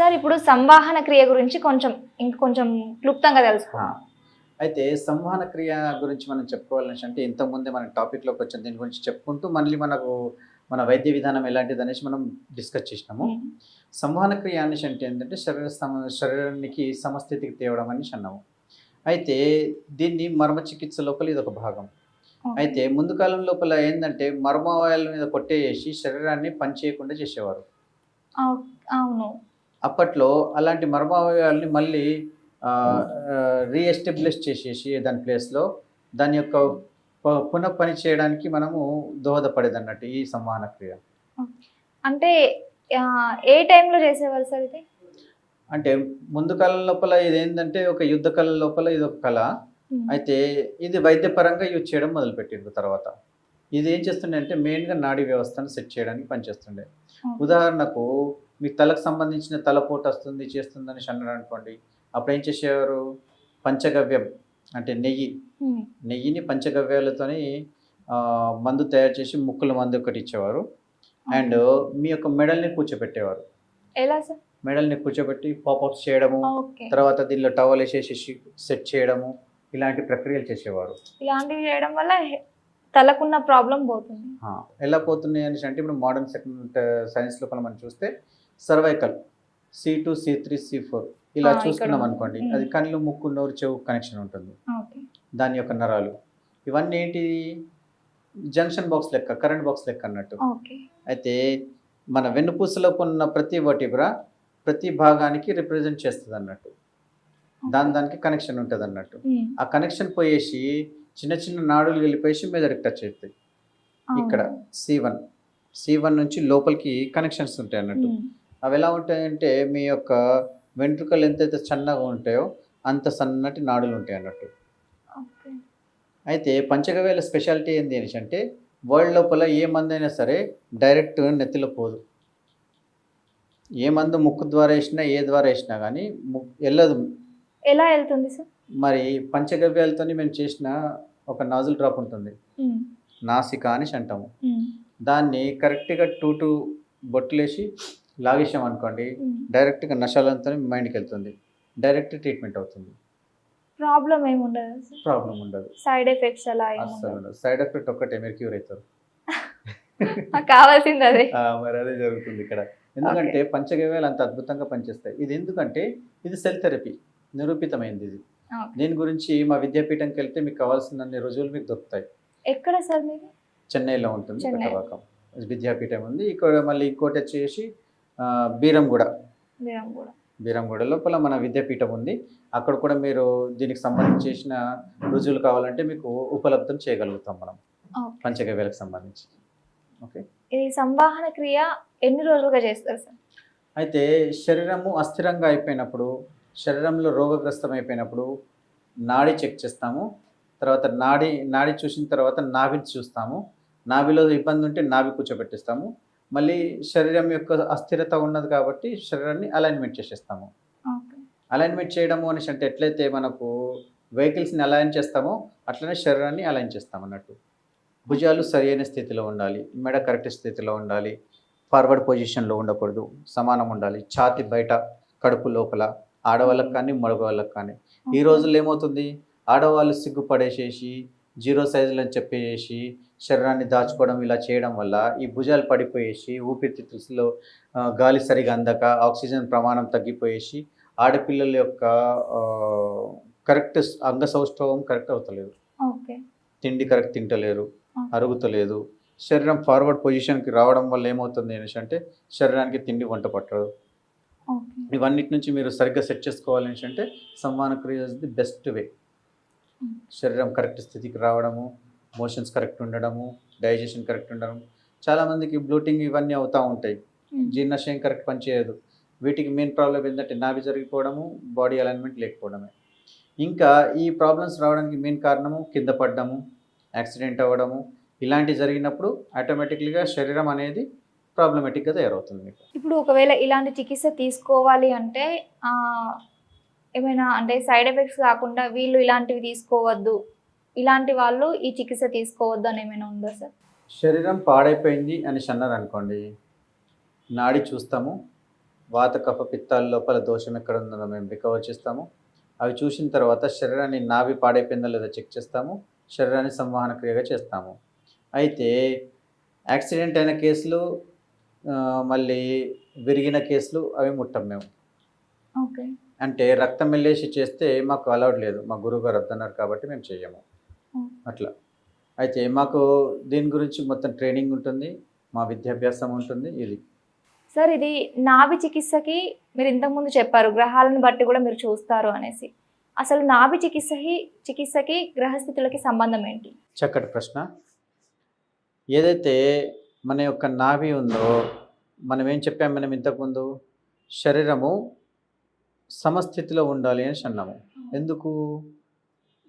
Sir ఇప్పుడు సంవాహన క్రియ గురించి కొంచెం ఇంకొంచెం క్లుప్తంగా తెలుసుకో. ఆ, అయితే సంవహన క్రియ గురించి మనం చెప్పుకోవాలని అంటే ఇంతకుముందే మన టాపిక్లోకి వచ్చిన దీని గురించి చెప్పుకుంటూ మళ్ళీ మనకు మన వైద్య విధానం ఎలాంటిది అనేసి మనం డిస్కస్ చేసినాము. సంవహన క్రియ అనేసి అంటే ఏంటంటే శరీర సమ శరీరానికి సమస్థితికి తేవడం అనేసి అన్నాము. అయితే దీన్ని మర్మ చికిత్స లోపల ఇది ఒక భాగం. అయితే ముందు కాలం లోపల ఏంటంటే మర్మవాయాల మీద కొట్టేసి శరీరాన్ని పనిచేయకుండా చేసేవారు. అవు- అవును. అప్పట్లో అలాంటి మర్మావయాల్ని మళ్ళీ రీఎస్టాబ్లిష్ చేసేసి దాని ప్లేస్లో దాని యొక్క పునః పని చేయడానికి మనము దోహదపడేది అన్నట్టు ఈ సంవహన క్రియ. అంటే ఏ టైంలో చేసేవారు సార్ ఇది? అంటే ముందు కాలం లోపల ఇది ఏంటంటే ఒక యుద్ధ కళ లోపల ఇది ఒక కళ. అయితే ఇది వైద్యపరంగా యూజ్ చేయడం మొదలుపెట్టిండ్రు తర్వాత. ఇది ఏం చేస్తుండే అంటే మెయిన్గా నాడీ వ్యవస్థను సెట్ చేయడానికి పనిచేస్తుండే. ఉదాహరణకు మీ తలకు సంబంధించిన తలపోటు వస్తుంది చేస్తుందని అన్నారు అనుకోండి. అప్పుడు ఏం చేసేవారు? పంచగవ్యం అంటే నెయ్యి. నెయ్యిని పంచగవ్యాలతోని మందు తయారు చేసి ముక్కుల మందు ఒకటి ఇచ్చేవారు. అండ్ మీ యొక్క మెడల్ని కూర్చోబెట్టేవారు. ఎలా సార్? మెడల్ని కూర్చోబెట్టి పాపప్స్ చేయడము తర్వాత దీనిలో టవల్ వేసేసి సెట్ చేయడము ఇలాంటి ప్రక్రియలు చేసేవారు. ఇలాంటివి చేయడం వల్ల తలకున్న ప్రాబ్లం పోతుంది. ఎలా పోతున్నాయి అనేసి అంటే ఇప్పుడు మోడర్న్ సెకండ్ సైన్స్ లోపల మనం చూస్తే cervical C two C three C four ఇలా చూసుకున్నాం. అనుకోండి. అది కళ్ళు ముక్కు నోరు చెవు కనెక్షన్ ఉంటుంది. దాని యొక్క నరాలు. ఇవన్నీ ఏంటి? జంక్షన్ బాక్స్ లెక్క కరెంట్ బాక్స్ లెక్క అన్నట్టు. అయితే మన వెన్నుపూసలో ఉన్న ప్రతి వటిబ్రా ప్రతి భాగానికి రిప్రజెంట్ చేస్తుంది అన్నట్టు. దాని దానికి కనెక్షన్ ఉంటుంది అన్నట్టు. ఆ కనెక్షన్ పోయేసి చిన్న చిన్న నాడులు వెళ్ళిపోయేసి మెదడుకి టచ్ అవుతాయి. ఇక్కడ సి వన్ సి వన్ నుంచి లోపలికి కనెక్షన్స్ ఉంటాయి అన్నట్టు. అవి ఎలా ఉంటాయంటే మీ యొక్క వెంట్రుకలు ఎంతైతే సన్నగా ఉంటాయో అంత సన్నటి నాడులు ఉంటాయి అన్నట్టు. అయితే పంచగవ్యాల స్పెషాలిటీ ఏంది అంటే వరల్డ్ లోపల ఏ మందు అయినా సరే డైరెక్ట్ నెత్తిలో పోదు. ఏ మందు ముక్కు ద్వారా వేసినా ఏ ద్వారా వేసినా కానీ వెళ్ళదు. ఎలా వెళ్తుంది సార్? మరి పంచగవ్యాలతో మేము చేసిన ఒక నాజుల్ డ్రాప్ ఉంటుంది. నాసిక అనేసి అంటాము. దాన్ని కరెక్ట్గా టూ టూ బొట్టులేసి లాగేసాం అనుకోండి. డైరెక్ట్గా నశాలంతో మైండ్కి వెళ్తుంది. డైరెక్ట్ ట్రీట్మెంట్ అవుతుంది. ప్రాబ్లం ఏమి ఉండదు. ప్రాబ్లం ఉండదు. సైడ్ ఎఫెక్ట్స్ అలా ఉండదు. సైడ్ ఎఫెక్ట్ ఒక్కటే మీరు క్యూర్ అవుతారు. కావాల్సింది అదే. మరి అదే జరుగుతుంది ఇక్కడ. ఎందుకంటే పంచగవ్యాలు అంత అద్భుతంగా పనిచేస్తాయి. ఇది ఎందుకంటే ఇది సెల్ థెరపీ. నిరూపితమైంది ఇది. దీని గురించి మా విద్యాపీఠంకి వెళ్తే మీకు కావాల్సిన రుజువులు మీకు దొరుకుతాయి. ఎక్కడ సార్ మీది? చెన్నైలో ఉంటుంది విద్యాపీఠం ఉంది. ఇక్కడ మళ్ళీ ఇంకోటి వచ్చేసి బీరంగూడ. బీరంగూడ. లోపల మన విద్యాపీఠం ఉంది. అక్కడ కూడా మీరు దీనికి సంబంధించిన రుజువులు కావాలంటే మీకు ఉపలబ్ధం చేయగలుగుతాం మనం. పంచగవ్యాలకు సంబంధించి. ఓకే? ఇది సంవాహన క్రియ ఎన్ని రోజులుగా చేస్తారు సార్? అయితే శరీరము అస్థిరంగా అయిపోయినప్పుడు శరీరంలో రోగగ్రస్తం అయిపోయినప్పుడు నాడి చెక్ చేస్తాము. తర్వాత నాడి నాడి చూసిన తర్వాత నాభిని చూస్తాము. నాభిలో ఇబ్బంది ఉంటే నాభి కూర్చోబెట్టిస్తాము. మళ్ళీ శరీరం యొక్క అస్థిరత ఉన్నది కాబట్టి శరీరాన్ని అలైన్మెంట్ చేసేస్తాము. అలైన్మెంట్ చేయడము అనేసి అంటే ఎట్లయితే మనకు వెహికల్స్ని అలైన్ చేస్తామో అట్లనే శరీరాన్ని అలైన్ చేస్తాం అన్నట్టు. భుజాలు సరైన స్థితిలో ఉండాలి మెడ కరెక్ట్ స్థితిలో ఉండాలి ఫార్వర్డ్ పొజిషన్లో ఉండకూడదు సమానం ఉండాలి ఛాతి బయట కడుపు లోపల ఆడవాళ్ళకి కానీ మగవాళ్ళకి కానీ. ఈ రోజుల్లో ఏమవుతుంది? ఆడవాళ్ళు సిగ్గుపడేసేసి జీరో సైజులు అని చెప్పేసి శరీరాన్ని దాచుకోవడం ఇలా చేయడం వల్ల ఈ భుజాలు పడిపోయేసి ఊపిరితిత్తుల్లో ఆ, గాలి సరిగా అందక ఆక్సిజన్ ప్రమాణం తగ్గిపోయేసి ఆడపిల్లల యొక్క కరెక్ట్ అంగ సౌష్ఠవం కరెక్ట్ అవుతలేదు. ఓకే. తిండి కరెక్ట్ తింటలేరు అరుగుతలేదు. శరీరం ఫార్వర్డ్ పొజిషన్కి రావడం వల్ల ఏమవుతుంది అనేసి అంటే శరీరానికి తిండి వంట పట్టదు. ఇవన్నిటి నుంచి మీరు సరిగ్గా సెట్ చేసుకోవాలి అంటే సంవాన క్రియ ఇస్ ది బెస్ట్ వే. శరీరం కరెక్ట్ స్థితికి రావడము మోషన్స్ కరెక్ట్ ఉండడము డైజెషన్ కరెక్ట్ ఉండడం చాలామందికి బ్లూటింగ్ ఇవన్నీ అవుతూ ఉంటాయి. ఉమ్. జీర్ణాశయం కరెక్ట్ పనిచేయదు వీటికి మెయిన్ ప్రాబ్లం ఏంటంటే నాభి జరిగిపోవడము బాడీ అలైన్మెంట్ లేకపోవడమే. ఇంకా ఈ ప్రాబ్లమ్స్ రావడానికి మెయిన్ కారణము కింద పడ్డము యాక్సిడెంట్ అవ్వడము. ఇలాంటివి జరిగినప్పుడు ఆటోమేటిక్లీగా శరీరం అనేది ప్రాబ్లమేటిక్గా తయారవుతుంది మీకు. ఇప్పుడు ఒకవేళ ఇలాంటి చికిత్స తీసుకోవాలి అంటే ఏమైనా అంటే సైడ్ ఎఫెక్ట్స్ కాకుండా వీళ్ళు ఇలాంటివి తీసుకోవద్దు. ఇలాంటి వాళ్ళు ఈ చికిత్స తీసుకోవద్దు అని ఏమైనా ఉందా సార్? శరీరం పాడైపోయింది అని అన్నారు అనుకోండి నాడి చూస్తాము వాత కఫ పిత్తాల లోపల దోషం ఎక్కడ ఉందో మేము రికవర్ చేస్తాము. అవి చూసిన తర్వాత శరీరాన్ని నాభి పాడైపోయిందో లేదో చెక్ చేస్తాము శరీరాన్ని సంవహన క్రియగా చేస్తాము. అయితే యాక్సిడెంట్ అయిన కేసులు మళ్ళీ విరిగిన కేసులు అవి ముట్టం మేము. ఓకే. అంటే రక్తం వెళ్ళేసి చేస్తే మాకు అలౌడ్ లేదు. మా గురువు గారు వద్దన్నారు కాబట్టి మేము చెయ్యము. Hmm. అట్లా. అయితే మాకు దీని గురించి మొత్తం ట్రైనింగ్ ఉంటుంది. మా విద్యాభ్యాసం ఉంటుంది. ఇది. సార్ ఇది నాభి చికిత్సకి మీరు ఇంతకుముందు చెప్పారు. గ్రహాలను బట్టి కూడా మీరు చూస్తారు అనేసి. అసలు నాభి చికిత్సకి చికిత్సకి గ్రహస్థితులకి సంబంధం ఏంటి? చక్కటి ప్రశ్న. ఏదైతే మన యొక్క నాభి ఉందో మనం ఏం చెప్పాం మనం ఇంతకుముందు శరీరము సమస్థితిలో ఉండాలి అని అన్నాము. ఎందుకు?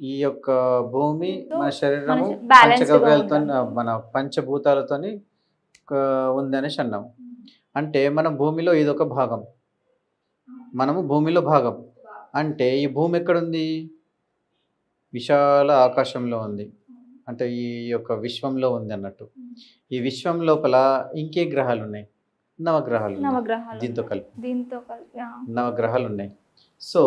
ఈ యొక్క భూమి మన శరీరము పంచగవ్యాలతో. మన పంచభూతాలతోని క- ఉంది అనేసి అన్నాము. అంటే మనం భూమిలో ఇదొక భాగం. మనము భూమిలో భాగం. అంటే ఈ భూమి ఎక్కడుంది? విశాల ఆకాశంలో ఉంది. అంటే ఈ యొక్క విశ్వంలో ఉంది అన్నట్టు. ఈ విశ్వం లోపల ఇంకే గ్రహాలు ఉన్నాయి నవగ్రహాలు. నవగ్రహాలు దీంతో కలిపి దీంతో కలిపి నవగ్రహాలు ఉన్నాయి సో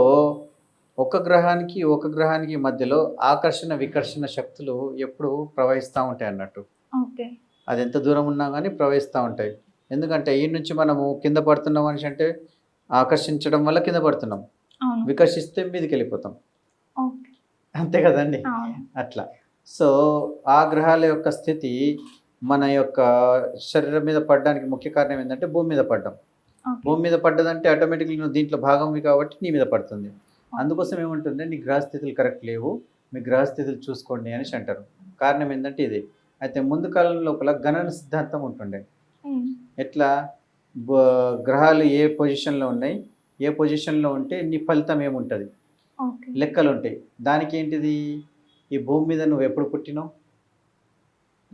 ఒక గ్రహానికి ఒక గ్రహానికి మధ్యలో ఆకర్షణ వికర్షణ శక్తులు ఎప్పుడు ప్రవహిస్తూ ఉంటాయి అన్నట్టు. ఓకే. అది ఎంత దూరం ఉన్నా కానీ ప్రవహిస్తూ ఉంటాయి. ఎందుకంటే ఈ నుంచి మనము కింద పడుతున్నాం మనిషి అంటే ఆకర్షించడం వల్ల కింద పడుతున్నాం. వికర్షిస్తే మీదకి వెళ్ళిపోతాం. అంతే కదండి? అట్లా. సో ఆ గ్రహాల యొక్క స్థితి మన యొక్క శరీరం మీద పడడానికి ముఖ్య కారణం ఏంటంటే భూమి మీద పడ్డం. భూమి మీద పడ్డదంటే ఆటోమేటిక్లీ నువ్వు దీంట్లో భాగంవి కాబట్టి నీ మీద పడుతుంది. అందుకోసం ఏముంటుంది నీ గ్రహస్థితులు కరెక్ట్ లేవు మీ గ్రహస్థితులు చూసుకోండి అనేసి అంటారు. కారణం ఏంటంటే ఇది. అయితే ముందు కాలం లోపల గణన సిద్ధాంతం ఉంటుండే. ఎట్లా? గ్రహాలు ఏ పొజిషన్లో ఉన్నాయి? ఏ పొజిషన్లో ఉంటే నీ ఫలితం ఏముంటుంది? లెక్కలు ఉంటాయి దానికి ఏంటిది? ఈ భూమి మీద నువ్వు ఎప్పుడు పుట్టినావు?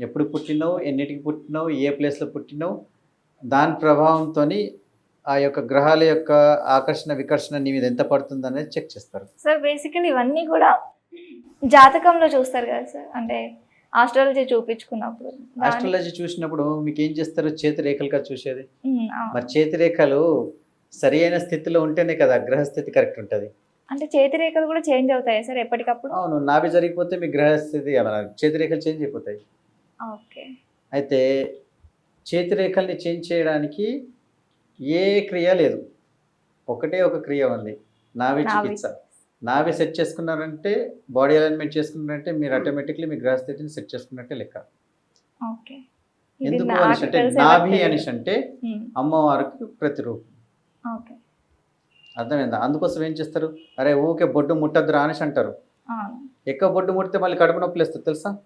ఎప్పుడు పుట్టినావు ఎన్నిటికి పుట్టినావు ఏ ప్లేస్లో పుట్టినావు దాని ప్రభావంతో ఆ యొక్క గ్రహాల యొక్క ఆకర్షణ వికర్షణ నీ మీద ఎంత పడుతుంది అనేది చెక్ చేస్తారు. సార్ బేసికలీ ఇవన్నీ కూడా జాతకంలో చూస్తారు కదా సార్ అంటే ఆస్ట్రాలజీ చూపించుకున్నప్పుడు ఆస్ట్రాలజీ చూసినప్పుడు మీకు ఏం చేస్తారు చేతి రేఖలుగా చూసేది. మరి చేతి రేఖలు సరి అయిన స్థితిలో ఉంటేనే కదా గ్రహస్థితి కరెక్ట్ ఉంటుంది. అంటే చేతి రేఖలు కూడా చేంజ్ అవుతాయి సార్ ఎప్పటికప్పుడు? అవును నాభి జరిగిపోతే మీ గ్రహస్థితి చేతి రేఖలు చేంజ్ అయిపోతాయి. అయితే చేతి రేఖల్ని చేంజ్ చేయడానికి ఏ క్రియ లేదు. ఒకటే ఒక క్రియ ఉంది. నావి. చికిత్స. నావి సెట్ చేసుకున్నారంటే బాడీ అలైన్మెంట్ చేసుకున్నారంటే మీరు ఆటోమేటిక్లీ మీ గ్రహస్థితిని సెట్ చేసుకున్నట్టే లెక్క. ఎందుకు అనేసి అంటే నాభి అనేసి అంటే అమ్మవారికి ప్రతిరూపం. ఓకే. అర్థమైందా? అందుకోసం ఏం చేస్తారు? అరే ఊకే బొడ్డు ముట్టద్దురా అనేసి అంటారు. ఎక్కువ బొడ్డు ముడితే మళ్ళీ కడుపు నొప్పి లేస్తుంది తెలుసా?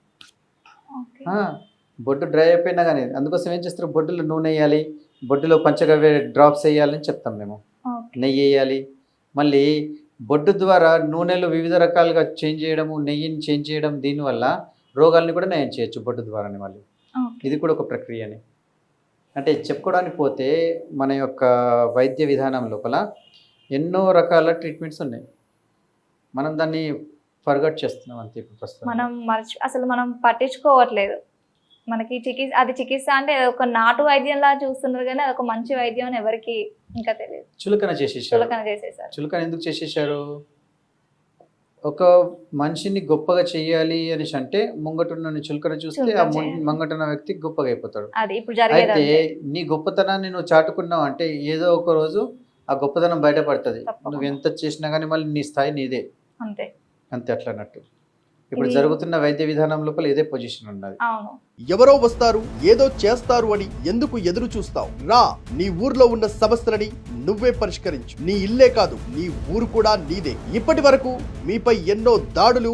బొడ్డు డ్రై అయిపోయినా కానీ అందుకోసం ఏం చేస్తారు? బొడ్డులో నూనె వేయాలి బొడ్డులో పంచగవ్య డ్రాప్స్ వేయాలని చెప్తాం మేము. నెయ్యి వేయాలి. మళ్ళీ బొడ్డు ద్వారా నూనెలు వివిధ రకాలుగా చేంజ్ చేయడము నెయ్యిని చేంజ్ చేయడం దీనివల్ల రోగాల్ని కూడా నయం చేయొచ్చు బొడ్డు ద్వారానే మళ్ళీ. ఇది కూడా ఒక ప్రక్రియనే. అంటే చెప్పుకోవడానికి పోతే మన యొక్క వైద్య విధానం లోపల ఎన్నో రకాల ట్రీట్మెంట్స్ ఉన్నాయి. మనం దాన్ని ఫర్గట్ చేస్తున్నాం అంతే ఇప్పుడు ప్రస్తుతం. మనం మర్చి అసలు మనం పట్టించుకోవట్లేదు. మనకి చికిత్స అది చికిత్స అంటే ఒక నాటు వైద్యంలా చూస్తున్నారు కానీ అది ఒక మంచి వైద్యం అని ఎవరికి ఇంకా తెలియదు. చులకన చేసేసారు. చులకన చేసేసారు. చులకన ఎందుకు చేసేసారు? ఒక మనిషిని గొప్పగా చేయాలి అనేసి అంటే ముంగటున్న చులకన చూస్తే ఆ. ముంగటున్న వ్యక్తి గొప్పగా అయిపోతాడు. అయితే. నీ గొప్పతనాన్ని నువ్వు చాటుకున్నావు అంటే ఏదో ఒక రోజు ఆ గొప్పతనం బయటపడుతుంది. నువ్వు ఎంత చేసినా కానీ మళ్ళీ నీ స్థాయి నీదే. అంతే. అంతే అట్లా అన్నట్టు ఇప్పుడు జరుగుతున్న వైద్య విధానం లోపల ఇదే పొజిషన్ ఉన్నది. అవును. ఎవరో వస్తారు ఏదో చేస్తారు అని ఎందుకు ఎదురు చూస్తావు? రా నీ ఊర్లో ఉన్న సమస్యలని నువ్వే పరిష్కరించు. నీ ఇల్లే కాదు నీ ఊరు కూడా నీదే. ఇప్పటి వరకు మీపై ఎన్నో దాడులు